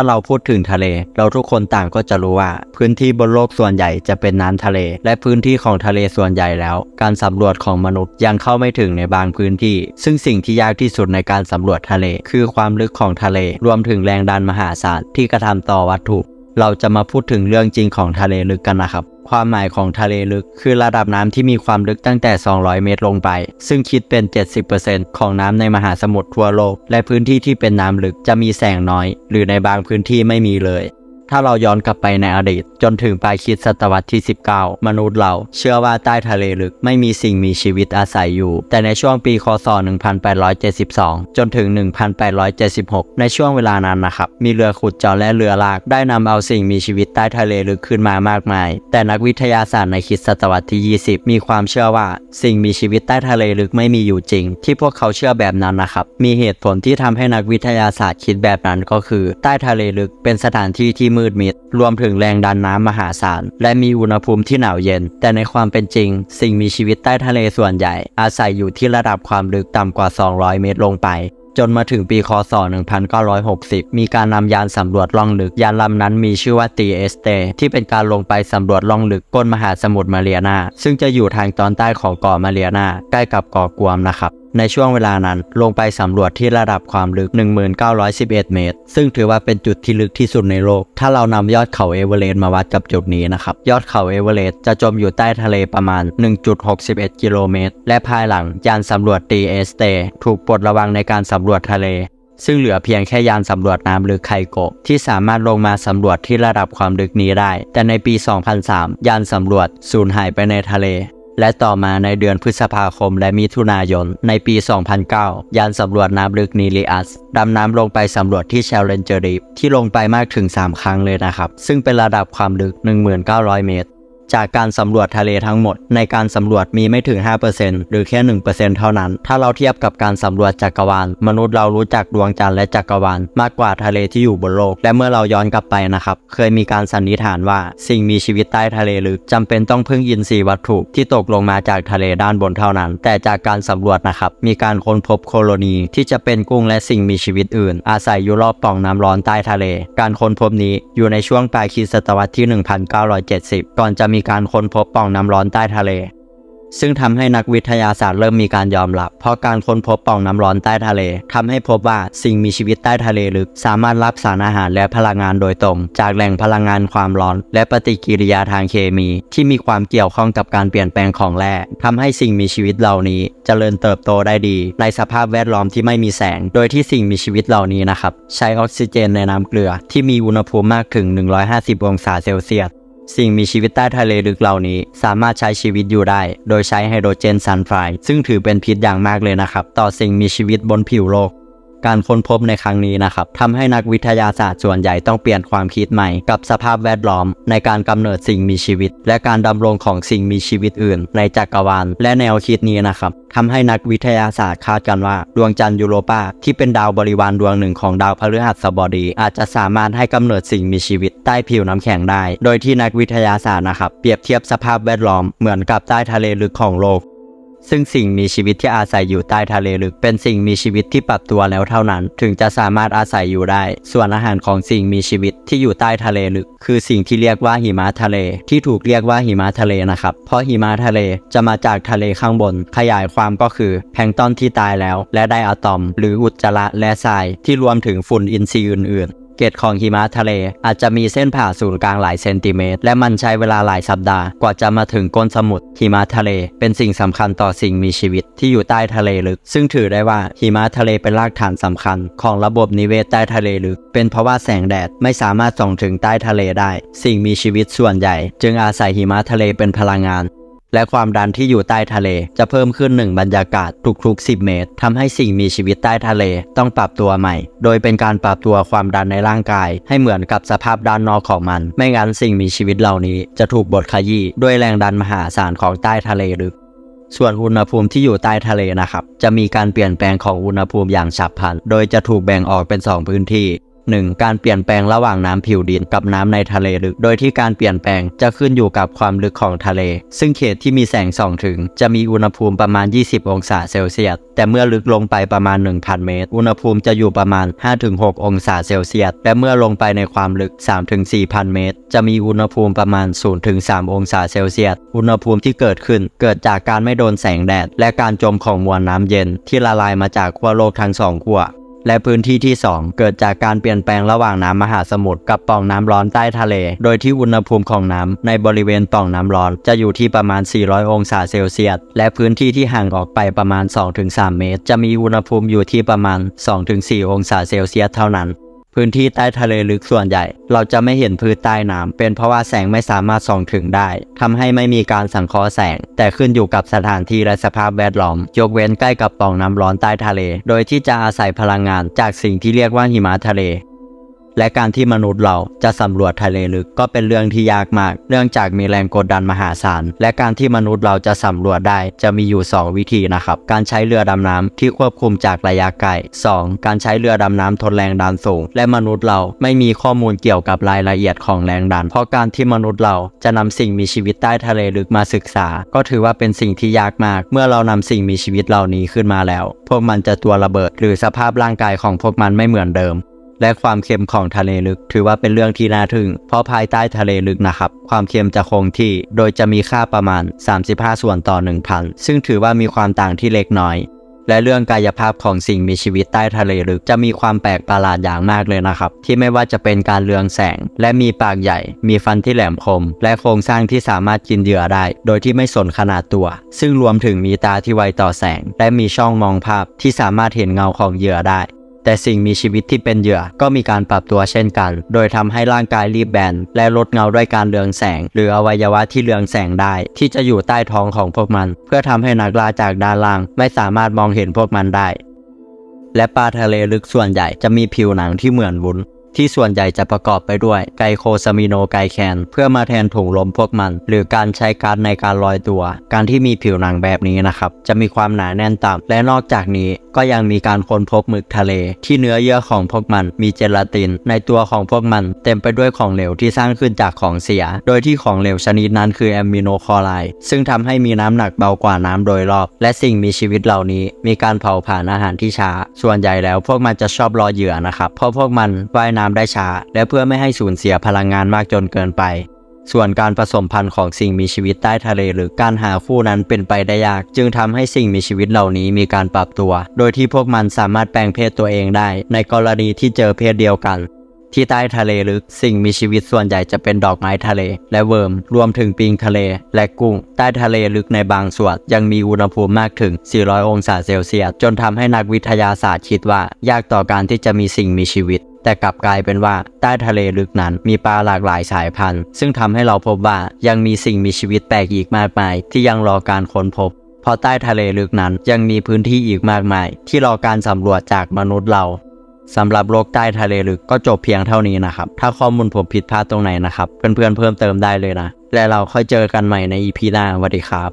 ถ้าเราพูดถึงทะเล เราทุกคนต่างก็จะรู้ว่า พื้นที่บนโลกส่วนใหญ่จะเป็นน้ำทะเล และพื้นที่ของทะเลส่วนใหญ่แล้ว การสำรวจของมนุษย์ยังเข้าไม่ถึงในบางพื้นที่ ซึ่งสิ่งที่ยากที่สุดในการสำรวจทะเล คือความลึกของทะเล รวมถึงแรงดันมหาศาลที่กระทำต่อวัตถุ เราจะมาพูดถึงเรื่องจริงของทะเลลึกกันนะครับ ความหมายของทะเลลึกคือระดับน้ำที่มีความลึกตั้งแต่ 200 เมตรลงไป ซึ่งคิดเป็น 70%ของน้ำในมหาสมุทรทั่วโลก และพื้นที่ที่เป็นน้ำลึกจะมีแสงน้อย หรือในบางพื้นที่ไม่มีเลย ถ้าเราย้อนกลับไปในอดีต จนถึงปลายคิดศตวรรษที่ 19 มนุษย์เราเชื่อว่าใต้ทะเลลึกไม่มีสิ่งมีชีวิตอาศัยอยู่ แต่ในช่วงปีคศ 1872 จนถึง 1876 ในช่วงเวลานั้นนะครับ มีเรือขุดเจาะและเรือลาก ได้นำเอาสิ่งมีชีวิตใต้ทะเลลึกขึ้นมามากมาย แต่นักวิทยาศาสตร์ในคิดศตวรรษที่ 20 มีความเชื่อว่า สิ่งมีชีวิตใต้ทะเลลึกไม่มีอยู่จริง ที่พวกเขาเชื่อแบบนั้นนะครับ มีเหตุผลที่ทำให้นักวิทยาศาสตร์คิดแบบนั้นก็คือ ใต้ทะเลลึกเป็นสถานที่ที่มืดมิด รวมถึงแรงดันน้ำมหาศาล และมีอุณหภูมิที่หนาวเย็น แต่ในความเป็นจริง สิ่งมีชีวิตใต้ทะเลส่วนใหญ่ อาศัยอยู่ที่ระดับความลึกต่ำกว่า 200 เมตรลงไปจนมาถึงปีคศ 1960 มีการนำยานสำรวจล่องลึก ยานลำนั้นมีชื่อว่า TST ที่เป็นการลงไปสำรวจล่องลึกก้นมหาสมุทรมาเรียนา ซึ่งจะอยู่ทางตอนใต้ของเกาะมาเรียนา ใกล้กับเกาะกวมนะครับ ในช่วงเวลานั้นลงไปสำรวจที่ระดับความลึก 1911 เมตร ซึ่งถือว่าเป็นจุดที่ลึกที่สุดในโลก ถ้าเรานำยอดเขาเอเวอเรสต์มาวัดกับจุดนี้นะครับ ยอดเขาเอเวอเรสต์จะจมอยู่ใต้ทะเลประมาณ 1.61 กิโลเมตร และภายหลังยานสำรวจ DST ถูกปลดระวังในการสำรวจทะเลซึ่งเหลือเพียงแค่ยานสำรวจน้ำลึกไคโกะที่สามารถลงมาสำรวจที่ระดับความลึกนี้ได้ แต่ในปี 2003 ยานสำรวจสูญหายไปในทะเล และต่อมาในเดือนพฤษภาคมและมิถุนายน ในปี 2009 ยานสำรวจน้ำลึกนีริอัสดำน้ำลงไปสำรวจที่เชลเลนเจอรีที่ลงไปมากถึง 3 ครั้งเลยนะครับ ซึ่งเป็นระดับความลึก 1900 เมตร จากการสำรวจทะเลทั้งหมด ในการสำรวจมีไม่ถึง 5%หรือแค่ 1%เท่านั้น ถ้าเราเทียบกับการสำรวจจักรวาล มนุษย์เรารู้จักดวงจันทร์และจักรวาล มากกว่าทะเลที่อยู่บนโลก และเมื่อเราย้อนกลับไปนะครับ เคยมีการสันนิษฐานว่า สิ่งมีชีวิตใต้ทะเลลึกจำเป็นต้องพึ่งอินทรีย์วัตถุที่ตกลงมาจากทะเลด้านบนเท่านั้น แต่จากการสำรวจนะครับ มีการค้นพบโคโลนีที่จะเป็นกุ้งและสิ่งมีชีวิตอื่น อาศัยอยู่รอบป่องน้ำร้อนใต้ทะเล การค้นพบนี้อยู่ในช่วงปลายคริสตศตวรรษที่ 1970 ก่อนจะมีีการค้นพบปล่องน้ำร้อนใต้ทะเล ซึ่งทำให้นักวิทยาศาสตร์เริ่มมีการยอมรับ เพราะการค้นพบปล่องน้ำร้อนใต้ทะเลทำให้พบว่าสิ่งมีชีวิตใต้ทะเลลึก สามารถรับสารอาหารและพลังงานโดยตรง จากแหล่งพลังงานความร้อน และปฏิกิริยาทางเคมี ที่มีความเกี่ยวข้องกับการเปลี่ยนแปลงของแร่ทำให้สิ่งมีชีวิตเหล่านี้จเจริญเติบโตได้ดี ในสภาพแวดล้อมที่ไม่มีแสง โดยที่สิ่งมีชีวิตเหล่านี้นะครับใช้ออกซิเจนในน้ำเกลือที่มีอุณหภูมิมากถึง 150 องศาเซลเซียส สิ่งมีชีวิตใต้ทะเลลึกเหล่านี้ สามารถใช้ชีวิตอยู่ได้ โดยใช้ไฮโดรเจนซัลไฟด์ซึ่งถือเป็นพิษอย่างมากเลยนะครับ ต่อสิ่งมีชีวิตบนผิวโลก การค้นพบในครั้งนี้นะครับทำให้นักวิทยาศาสตร์ส่วนใหญ่ต้องเปลี่ยนความคิดใหม่กับสภาพแวดล้อม ในการกำเนิดสิ่งมีชีวิต และการดำรงของสิ่งมีชีวิตอื่น ในจักรวาล และแนวคิดนี้นะครับทำให้นักวิทยาศาสตร์คาดกันว่า ดวงจันทร์ยูโรปาที่เป็นดาวบริวารดวงหนึ่งของดาวพฤหัสบดี อาจจะสามารถให้กำเนิดสิ่งมีชีวิตใต้ผิวน้ำแข็งได้ โดยที่นักวิทยาศาสตร์นะครับเปรียบเทียบสภาพแวดล้อมเหมือนกับใต้ทะเลลึกของโลก ซึ่งสิ่งมีชีวิตที่อาศัยอยู่ใต้ทะเลลึก เป็นสิ่งมีชีวิตที่ปรับตัวแล้วเท่านั้น ถึงจะสามารถอาศัยอยู่ได้ ส่วนอาหารของสิ่งมีชีวิตที่อยู่ใต้ทะเลลึก คือสิ่งที่เรียกว่าหิมะทะเล ที่ถูกเรียกว่าหิมะทะเลนะครับ เพราะหิมะทะเลจะมาจากทะเลข้างบน ขยายความก็คือ แพลงตอนที่ตายแล้ว และไดอะตอม หรืออุจจาระและทรายที่รวมถึงฝุ่นอินทรีย์อื่นๆ เกล็ดของหิมะทะเล อาจจะมีเส้นผ่าศูนย์กลางหลายเซนติเมตร และมันใช้เวลาหลายสัปดาห์กว่าจะมาถึงก้นสมุทรหิมะทะเล เป็นสิ่งสำคัญต่อสิ่งมีชีวิตที่อยู่ใต้ทะเลลึก ซึ่งถือได้ว่าหิมะทะเลเป็นรากฐานสำคัญ ของระบบนิเวศใต้ทะเลลึก เป็นเพราะว่าแสงแดดไม่สามารถส่องถึงใต้ทะเลได้ สิ่งมีชีวิตส่วนใหญ่ จึงอาศัยหิมะทะเลเป็นพลังงาน และความดันที่อยู่ใต้ทะเล จะเพิ่มขึ้นหนึ่งบรรยากาศทุกๆ 10 เมตรทำให้สิ่งมีชีวิตใต้ทะเลต้องปรับตัวใหม่ โดยเป็นการปรับตัวความดันในร่างกาย ให้เหมือนกับสภาพด้านนอกของมัน ไม่งั้นสิ่งมีชีวิตเหล่านี้จะถูกบดขยี้ด้วยแรงดันมหาศาลของใต้ทะเลลึกส่วนอุณหภูมิที่อยู่ใต้ทะเลนะครับ จะมีการเปลี่ยนแปลงของอุณหภูมิอย่างฉับพลัน โดยจะถูกแบ่งออกเป็น 2 พื้นที่ 1. การเปลี่ยนแปลงระหว่างน้ำผิวดินกับน้ำในทะเลลึก โดยที่การเปลี่ยนแปลงจะขึ้นอยู่กับความลึกของทะเล ซึ่งเขตที่มีแสงส่องถึง จะมีอุณหภูมิประมาณ 20 องศาเซลเซียส แต่เมื่อลึกลงไปประมาณ 1,000 เมตร อุณหภูมิจะอยู่ประมาณ 5-6 องศาเซลเซียส และเมื่อลงไปในความลึก 3-4,000 เมตร จะมีอุณหภูมิประมาณ 0-3 องศาเซลเซียส อุณหภูมิที่เกิดขึ้น เกิดจากการไม่โดนแสงแดด และการจมของมวลน้ำเย็นที่ละลายมาจากขั้วโลกทั้งสองขั้ว และพื้นที่ที่ 2 เกิดจากการเปลี่ยนแปลงระหว่างน้ำมหาสมุทรกับปล่องน้ำร้อนใต้ทะเล โดยที่อุณหภูมิของน้ำในบริเวณปล่องน้ำร้อน จะอยู่ที่ประมาณ 400 องศาเซลเซียส และพื้นที่ที่ห่างออกไปประมาณ 2-3 เมตร จะมีอุณหภูมิอยู่ที่ประมาณ 2-4 องศาเซลเซียสเท่านั้น พื้นที่ใต้ทะเลลึกส่วนใหญ่ เราจะไม่เห็นพื้นใต้น้ำเป็นเพราะว่าแสงไม่สามารถส่องถึงได้ทำให้ไม่มีการสังเคราะห์แสง แต่ขึ้นอยู่กับสถานที่และสภาพแวดล้อม ยกเว้นใกล้กับปล่องน้ำร้อนใต้ทะเล โดยที่จะอาศัยพลังงานจากสิ่งที่เรียกว่าหิมะทะเล และการที่มนุษย์เราจะสำรวจทะเลลึกก็เป็นเรื่องที่ยากมาก เนื่องจากมีแรงกดดันมหาศาล และการที่มนุษย์เราจะสำรวจได้จะมีอยู่ 2 วิธีนะครับ การใช้เรือดำน้ำที่ควบคุมจากระยะไกล 2. การใช้เรือดำน้ำทนแรงดันสูง และมนุษย์เราไม่มีข้อมูลเกี่ยวกับรายละเอียดของแรงดัน เพราะการที่มนุษย์เราจะนำสิ่งมีชีวิตใต้ทะเลลึกมาศึกษา ก็ถือว่าเป็นสิ่งที่ยากมาก เมื่อเรานำสิ่งมีชีวิตเหล่านี้ขึ้นมาแล้ว พวกมันจะตัวระเบิด หรือสภาพร่างกายของพวกมันไม่เหมือนเดิม และความเค็มของทะเลลึก ถือว่าเป็นเรื่องที่น่าทึ่ง เพราะภายใต้ทะเลลึกนะครับ ความเค็มจะคงที่ โดยจะมีค่าประมาณ 35 ส่วนต่อ 1,000 ซึ่งถือว่ามีความต่างที่เล็กน้อย และเรื่องกายภาพของสิ่งมีชีวิตใต้ทะเลลึกจะมีความแปลกประหลาดอย่างมากเลยนะครับ ที่ไม่ว่าจะเป็นการเรืองแสง และมีปากใหญ่ มีฟันที่แหลมคม และโครงสร้างที่สามารถกินเหยื่อได้ โดยที่ไม่สนขนาดตัว ซึ่งรวมถึงมีตาที่ไวต่อแสง และมีช่องมองภาพที่สามารถเห็นเงาของเหยื่อได้ แต่สิ่งมีชีวิตที่เป็นเหยื่อก็มีการปรับตัวเช่นกัน โดยทำให้ร่างกายรีบแบนและลดเงาด้วยการเรืองแสง หรืออวัยวะที่เรืองแสงได้ ที่จะอยู่ใต้ท้องของพวกมัน เพื่อทำให้นักล่าจากด้านล่างไม่สามารถมองเห็นพวกมันได้ และปลาทะเลลึกส่วนใหญ่จะมีผิวหนังที่เหมือนวุ้น ที่ส่วนใหญ่จะประกอบไปด้วยไกลโคซามิโนไกแคนเพื่อมาแทนถุงลมพวกมัน หรือการใช้การในการลอยตัว การที่มีผิวหนังแบบนี้นะครับ จะมีความหนาแน่นต่ำและนอกจากนี้ก็ยังมีการค้นพบหมึกทะเล ที่เนื้อเยื่อของพวกมันมีเจลาติน ในตัวของพวกมันเต็มไปด้วยของเหลวที่สร้างขึ้นจากของเสีย โดยที่ของเหลวชนิดนั้นคือแอมมิโนคลอไรด์ซึ่งทำให้มีน้ำหนักเบากว่าน้ำโดยรอบ และสิ่งมีชีวิตเหล่านี้ มีการเผาผลาญอาหารที่ช้า ส่วนใหญ่แล้วพวกมันจะชอบรอเหยื่อนะครับเพราะพวกมันว่ายน้ำได้ช้า และเพื่อไม่ให้สูญเสียพลังงานมากจนเกินไป ส่วนการผสมพันธุ์ของสิ่งมีชีวิตใต้ทะเลหรือการหาคู่นั้นเป็นไปได้ยาก จึงทำให้สิ่งมีชีวิตเหล่านี้มีการปรับตัว โดยที่พวกมันสามารถแปลงเพศตัวเองได้ ในกรณีที่เจอเพศเดียวกัน ที่ใต้ทะเลลึกสิ่งมีชีวิตส่วนใหญ่จะเป็นดอกไม้ทะเล และเวิร์มรวมถึงปิงทะเล และกุ้ง ใต้ทะเลลึกในบางส่วนยังมีอุณหภูมิมากถึง 400 องศาเซลเซียสจนทำให้นักวิทยาศาสตร์คิดว่ายากต่อการที่จะมีสิ่งมีชีวิต แต่กลับกลายเป็นว่าใต้ทะเลลึกนั้นมีปลาหลากหลายสายพันธุ์ ซึ่งทำให้เราพบว่ายังมีสิ่งมีชีวิตแปลกอีกมากมาย ที่ยังรอการค้นพบ เพราะใต้ทะเลลึกนั้นยังมีพื้นที่อีกมากมาย ที่รอการสำรวจจากมนุษย์เราสำหรับโลกใต้ทะเลลึกก็จบเพียงเท่านี้นะครับ ถ้าข้อมูลผมผิดพลาดตรงไหนนะครับ เพื่อนๆเพิ่มเติมได้เลยนะ และเราค่อยเจอกันใหม่ใน EP หน้าสวัสดีครับ